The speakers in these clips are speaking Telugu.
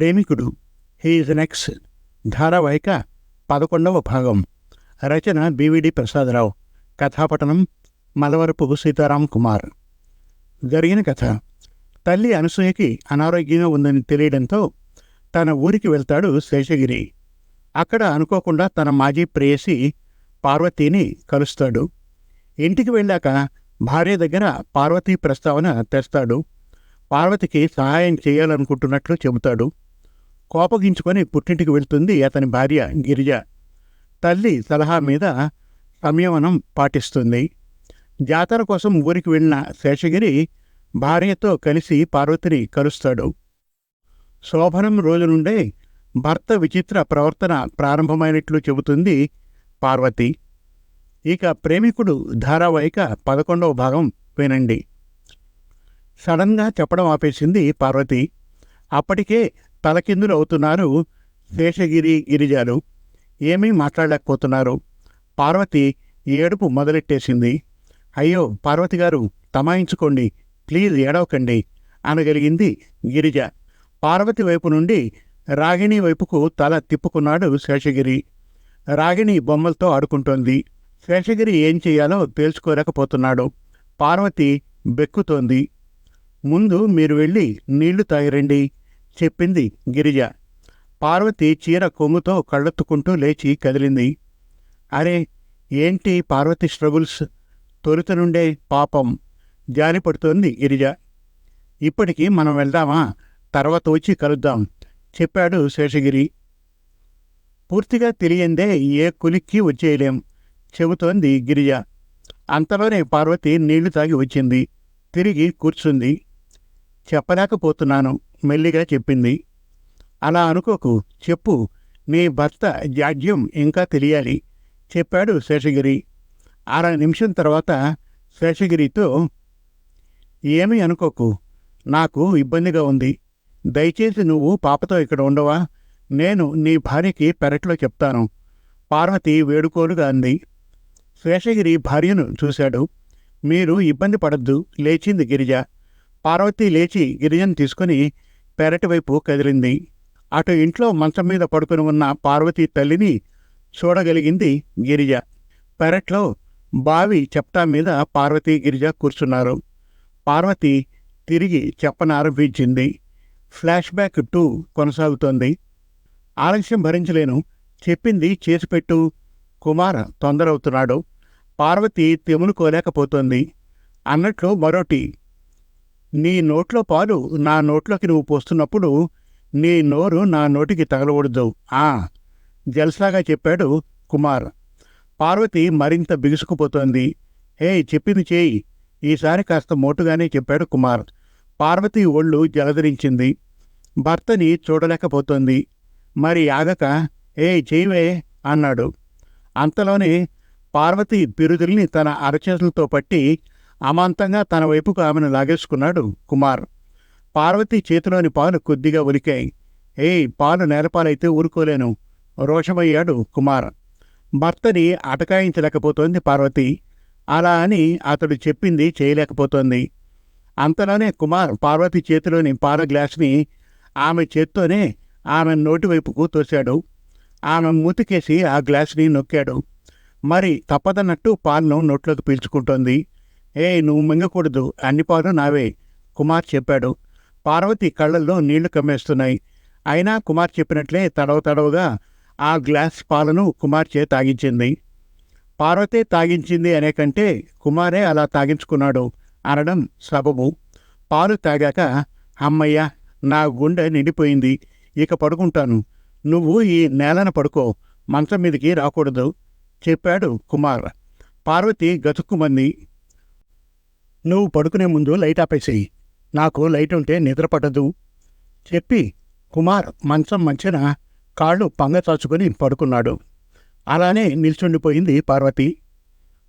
ప్రేమికుడు. హీజ్ నెక్స్ ధారావాహిక పదకొండవ భాగం. రచన బివిడి ప్రసాదరావు. కథాపటనం మలవరపు సీతారాం కుమార్. జరిగిన కథ. తల్లి అనసూయకి అనారోగ్యంగా ఉందని తెలియడంతో తన ఊరికి వెళ్తాడు శేషగిరి. అక్కడ అనుకోకుండా తన మాజీ ప్రేయసి పార్వతీని కలుస్తాడు. ఇంటికి వెళ్ళాక భార్య దగ్గర పార్వతీ ప్రస్తావన తెస్తాడు. పార్వతికి సహాయం చేయాలనుకుంటున్నట్లు చెబుతాడు. కోపగించుకొని పుట్టింటికి వెళ్తుంది అతని భార్య గిరిజ. తల్లి సలహా మీద సంయమనం పాటిస్తుంది. జాతర కోసం ఊరికి వెళ్ళిన శేషగిరి భార్యతో కలిసి పార్వతిని కలుస్తాడు. శోభనం రోజు నుండే భర్త విచిత్ర ప్రవర్తన ప్రారంభమైనట్లు చెబుతుంది పార్వతి. ఇక ప్రేమికుడు ధారావాహిక పదకొండవ భాగం వినండి. సడన్గా చెప్పడం ఆపేసింది పార్వతి. అప్పటికే తలకిందులు అవుతున్నారు శేషగిరి గిరిజాలు ఏమీ మాట్లాడలేకపోతున్నారు. పార్వతి ఏడుపు మొదలెట్టేసింది. అయ్యో పార్వతి గారు తమాయించుకోండి ప్లీజ్ ఏడవకండి అనగలిగింది గిరిజ. పార్వతి వైపు నుండి రాగిణి వైపుకు తల తిప్పుకున్నాడు శేషగిరి. రాగిణి బొమ్మలతో ఆడుకుంటోంది. శేషగిరి ఏం చేయాలో తేల్చుకోలేకపోతున్నాడు. పార్వతి బెక్కుతోంది. ముందు మీరు వెళ్ళి నీళ్ళు తాగిరండి. చెప్పింది గిరిజ. పార్వతి చీర కొమ్ముతో కళ్ళెత్తుకుంటూ లేచి కదిలింది. అరే ఏంటి పార్వతి స్ట్రగుల్స్? తొలుత నుండే పాపం. జాలి పడుతోంది గిరిజ. ఇప్పటికి మనం వెళ్దామా? తర్వాత వచ్చి కలుద్దాం చెప్పాడు శేషగిరి. పూర్తిగా తెలియందే ఏ కులిక్కి వచ్చేయలేం చెబుతోంది గిరిజ. అంతలోనే పార్వతి నీళ్ళు తాగి వచ్చింది. తిరిగి కూర్చుంది. చెప్పలేకపోతున్నాను మెల్లిగా చెప్పింది. అలా అనుకోకు చెప్పు నీ భర్త జాడ్యం ఇంకా తెలియాలి చెప్పాడు శేషగిరి. అర నిమిషం తర్వాత శేషగిరితో ఏమీ అనుకోకు నాకు ఇబ్బందిగా ఉంది. దయచేసి నువ్వు పాపతో ఇక్కడ ఉండవా? నేను నీ భార్యకి పెరట్లో చెప్తాను. పార్వతి వేడుకోలుగా అంది. శేషగిరి భార్యను చూశాడు. మీరు ఇబ్బంది పడద్దు లేచింది గిరిజ. పార్వతి లేచి గిరిజను తీసుకుని పెరటి వైపు కదిలింది. అటు ఇంట్లో మంచం మీద పడుకుని ఉన్న పార్వతీ తల్లిని చూడగలిగింది గిరిజ. పెరట్లో బావి చెప్తా మీద పార్వతీ గిరిజ కూర్చున్నారు. పార్వతి తిరిగి చెప్పనారంభించింది ఫ్లాష్ బ్యాక్ టూ కొనసాగుతోంది. ఆలస్యం భరించలేను. చెప్పింది చేసిపెట్టు కుమార్ తొందరవుతున్నాడు. పార్వతి తెములుకోలేకపోతోంది అన్నట్లు మరోటి నీ నోట్లో పాలు నా నోట్లోకి నువ్వు పోస్తున్నప్పుడు నీ నోరు నా నోటికి తగలకూడదు. ఆ! జల్సాగా చెప్పాడు కుమార్. పార్వతి మరింత బిగుసుకుపోతోంది. హే చెప్పింది చేయి. ఈసారి కాస్త మోటుగానే చెప్పాడు కుమార్. పార్వతి ఒళ్ళు జలధరించింది. భర్తని చూడలేకపోతోంది. మరి ఆగక ఏ చేయవే అన్నాడు. అంతలోనే పార్వతి బిరుదుల్ని తన అరచేతులతో పట్టి అమాంతంగా తన వైపుకు ఆమెను లాగేసుకున్నాడు కుమార్. పార్వతి చేతిలోని పాలు కొద్దిగా ఉలికాయి. ఏయ్ పాలు నేలపాలైతే ఊరుకోలేను రోషమయ్యాడు కుమార్. భర్తని అటకాయించలేకపోతోంది పార్వతి. అలా అని అతడు చెప్పింది చేయలేకపోతోంది. అంతలోనే కుమార్ పార్వతి చేతిలోని పాల గ్లాస్ని ఆమె చేత్తోనే ఆమె నోటివైపుకు తోశాడు. ఆమె మూతికేసి ఆ గ్లాస్ని నొక్కాడు. మరి తప్పదన్నట్టు పాలను నోట్లోకి పీల్చుకుంటోంది. ఏ నువ్వు మింగకూడదు. అన్ని పాలు నావే కుమార్ చెప్పాడు. పార్వతి కళ్ళల్లో నీళ్ళు కమ్మేస్తున్నాయి. అయినా కుమార్ చెప్పినట్లే తడవ తడవగా ఆ గ్లాస్ పాలను కుమార్ చే తాగించింది. పార్వతే తాగించింది అనే కంటే కుమారే అలా తాగించుకున్నాడు అనడం సబబు. పాలు తాగాక అమ్మయ్య నా గుండె నిండిపోయింది. ఇక పడుకుంటాను. నువ్వు ఈ నేలన పడుకో. మంచం మీదకి రాకూడదు చెప్పాడు కుమార్. పార్వతి గతుక్కుమంది. నువ్వు పడుకునే ముందు లైట్ ఆపేసేయి. నాకు లైట్ ఉంటే నిద్ర పడదు చెప్పి కుమార్ మంచం మంచిన కాళ్ళు పంగచాచుకొని పడుకున్నాడు. అలానే నిల్చుండిపోయింది పార్వతి.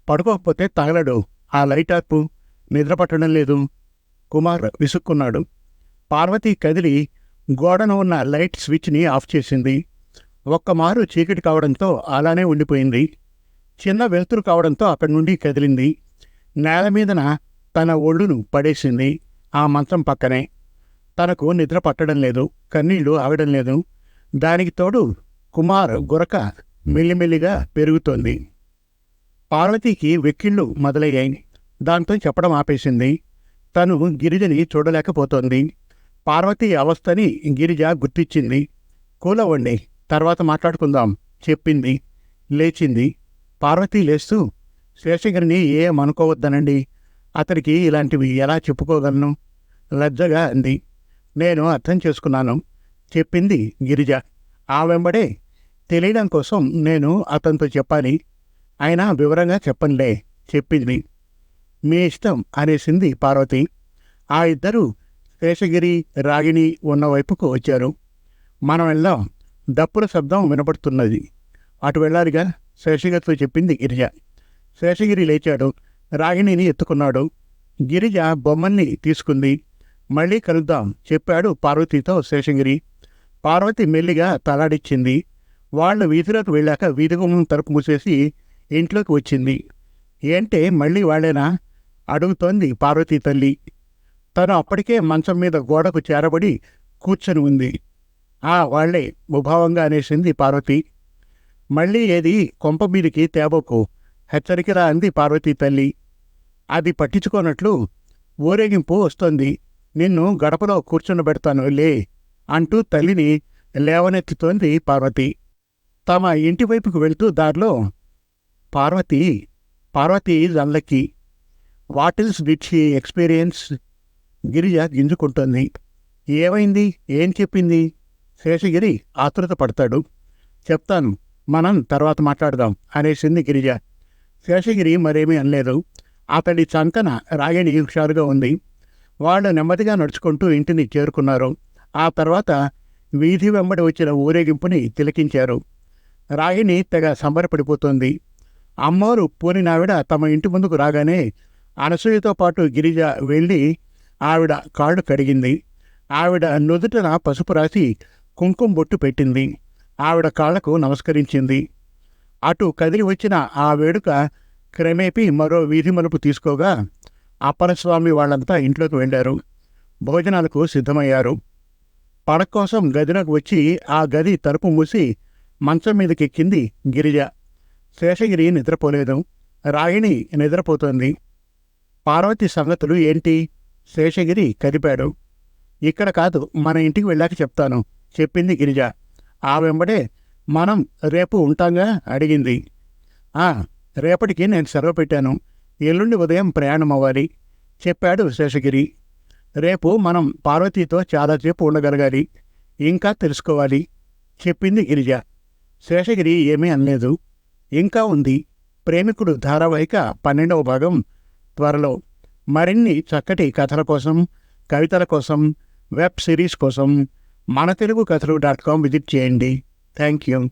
పడుకోకపోతే తగలడు. ఆ లైట్ ఆపు. నిద్ర పట్టడం లేదు. కుమార్ విసుక్కున్నాడు. పార్వతి కదిలి గోడన ఉన్న లైట్ స్విచ్ని ఆఫ్ చేసింది. ఒక్కమారు చీకటి కావడంతో అలానే ఉండిపోయింది. చిన్న వెలుతురు కావడంతో అక్కడి నుండి కదిలింది. నేల మీదన తన ఒళ్ళును పడేసింది. ఆ మంచం పక్కనే. తనకు నిద్ర పట్టడం లేదు. కన్నీళ్ళు ఆగడం లేదు. దానికి తోడు కుమార్ గురక మెల్లిమెల్లిగా పెరుగుతోంది. పార్వతీకి వెక్కిళ్ళు మొదలయ్యాయి. దాంతో చెప్పడం ఆపేసింది. తను గిరిజని చూడలేకపోతోంది. పార్వతి అవస్థని గిరిజ గుర్తించింది. కూలవండి తర్వాత మాట్లాడుకుందాం చెప్పింది. లేచింది. పార్వతి లేస్తూ శేషగిరిని ఏం అనుకోవద్దనండి అతనికి ఇలాంటివి ఎలా చెప్పుకోగలను? లజ్జగా అంది. నేను అర్థం చేసుకున్నాను. చెప్పింది గిరిజ. ఆ వెంబడే తెలియడం కోసం నేను అతనితో చెప్పాలి. అయినా వివరంగా చెప్పనులే చెప్పింది. మీ ఇష్టం అనేసింది పార్వతి. ఆ ఇద్దరు శేషగిరి రాగిణి ఉన్న వైపుకు వచ్చారు. మనం వెళ్దాం. డప్పుల శబ్దం వినపడుతున్నది. అటు వెళ్ళాలిగా శేషగిరితో చెప్పింది గిరిజ. శేషగిరి లేచాడు. రాగిణిని ఎత్తుకున్నాడు. గిరిజ బొమ్మల్ని తీసుకుంది. మళ్ళీ కలుద్దాం చెప్పాడు పార్వతితో శేషగిరి. పార్వతి మెల్లిగా తలాడిచ్చింది. వాళ్ళు వీధిలోకి వెళ్ళాక వీధి గుమ్మం తలుపు మూసేసి ఇంట్లోకి వచ్చింది. ఏంటే మళ్ళీ వాళ్ళేనా? అడుగుతోంది పార్వతీ తల్లి. తను అప్పటికే మంచం మీద గోడకు చేరబడి కూర్చొని ఉంది. ఆ వాళ్ళే ముభావంగా అనేసింది పార్వతి. మళ్ళీ ఏది కొంప మీదికి తేబోకు. హెచ్చరికరా అంది పార్వతీ తల్లి. అది పట్టించుకోనట్లు ఊరేగింపు వస్తోంది. నిన్ను గడపలో కూర్చుండబెడతాను లే అంటూ తల్లిని లేవనెత్తుతోంది పార్వతి. తమ ఇంటి వైపుకు వెళ్తూ దారిలో Parvati Parvati is వాటిల్స్ what is did she experience? Girija గింజుకుంటోంది. ఏమైంది? ఏం చెప్పింది? శేషగిరి ఆతృత పడతాడు. చెప్తాను మనం తర్వాత మాట్లాడదాం అనేసింది గిరిజ. శేషగిరి మరేమీ అనలేదు. అతడి చంతన రాగిణి హుషారుగా ఉంది. వాళ్ళు నెమ్మదిగా నడుచుకుంటూ ఇంటిని చేరుకున్నారు. ఆ తర్వాత వీధి వెంబడి వచ్చిన ఊరేగింపుని తిలకించారు. రాగిణి తెగ సంబరపడిపోతోంది. అమ్మవారు పూనినావిడ తమ ఇంటి ముందుకు రాగానే అనసూయతో పాటు గిరిజ వెళ్ళి ఆవిడ కాళ్ళు కడిగింది. ఆవిడ నుదుటన పసుపు రాసి కుంకుమ బొట్టు పెట్టింది. ఆవిడ కాళ్ళకు నమస్కరించింది. అటు కదిలి వచ్చిన ఆ వేడుక క్రమేపీ మరో వీధి మలుపు తీసుకోగా అప్పలస్వామి వాళ్ళంతా ఇంట్లోకి వెళ్ళారు. భోజనాలకు సిద్ధమయ్యారు. పడక కోసం గదిలోకి వచ్చి ఆ గది తలుపు మూసి మంచం మీదకెక్కింది గిరిజ. శేషగిరి నిద్రపోలేదు. రాగిణి నిద్రపోతోంది. పార్వతి సంగతులు ఏంటి? శేషగిరి కదిపాడు. ఇక్కడ కాదు మన ఇంటికి వెళ్ళాక చెప్తాను చెప్పింది గిరిజ. ఆ వెంబడే మనం రేపు ఉంటాంగా? అడిగింది. ఆ రేపటికి నేను సెలవు పెట్టాను. ఎల్లుండి ఉదయం ప్రయాణం అవ్వాలి చెప్పాడు శేషగిరి రేపు మనం పార్వతీతో చాలాసేపు ఉండగలగాలి. ఇంకా తెలుసుకోవాలి. చెప్పింది గిరిజ. శేషగిరి ఏమీ అనలేదు. ఇంకా ఉంది. ప్రేమికుడు ధారావాహిక పన్నెండవ భాగం త్వరలో. మరిన్ని చక్కటి కథల కోసం కవితల కోసం వెబ్ సిరీస్ కోసం మన తెలుగు కథలు డాట్ కామ్ విజిట్ చేయండి. Thank you.